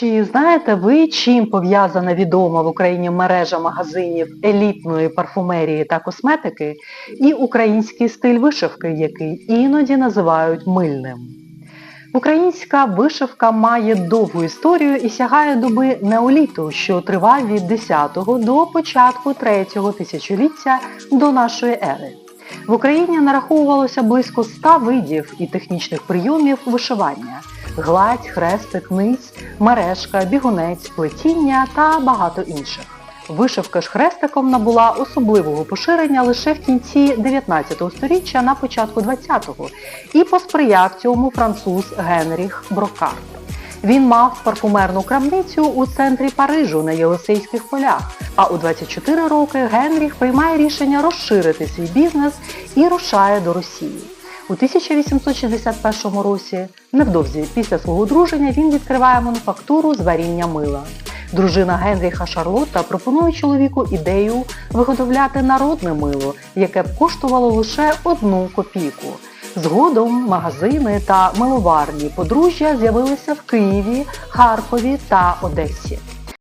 Чи знаєте ви, чим пов'язана відома в Україні мережа магазинів елітної парфумерії та косметики і український стиль вишивки, який іноді називають мильним? Українська вишивка має довгу історію і сягає доби неоліту, що триває від 10-го до початку 3-го тисячоліття до нашої ери. В Україні нараховувалося близько 100 видів і технічних прийомів вишивання гладь, хрестик, ниць, мережка, бігунець, плетіння та багато інших. Вишивка ж хрестиком набула особливого поширення лише в кінці 19 століття на початку 20-го і посприяв цьому француз Генріх Брокарт. Він мав парфумерну крамницю у центрі Парижу на Єлисейських полях. А у 24 роки Генріх приймає рішення розширити свій бізнес і рушає до Росії. У 1861 році, невдовзі після свого одруження, він відкриває мануфактуру з варіння мила. Дружина Генріха Шарлотта пропонує чоловіку ідею виготовляти народне мило, яке б коштувало лише одну копійку. Згодом магазини та миловарні подружжя з'явилися в Києві, Харкові та Одесі.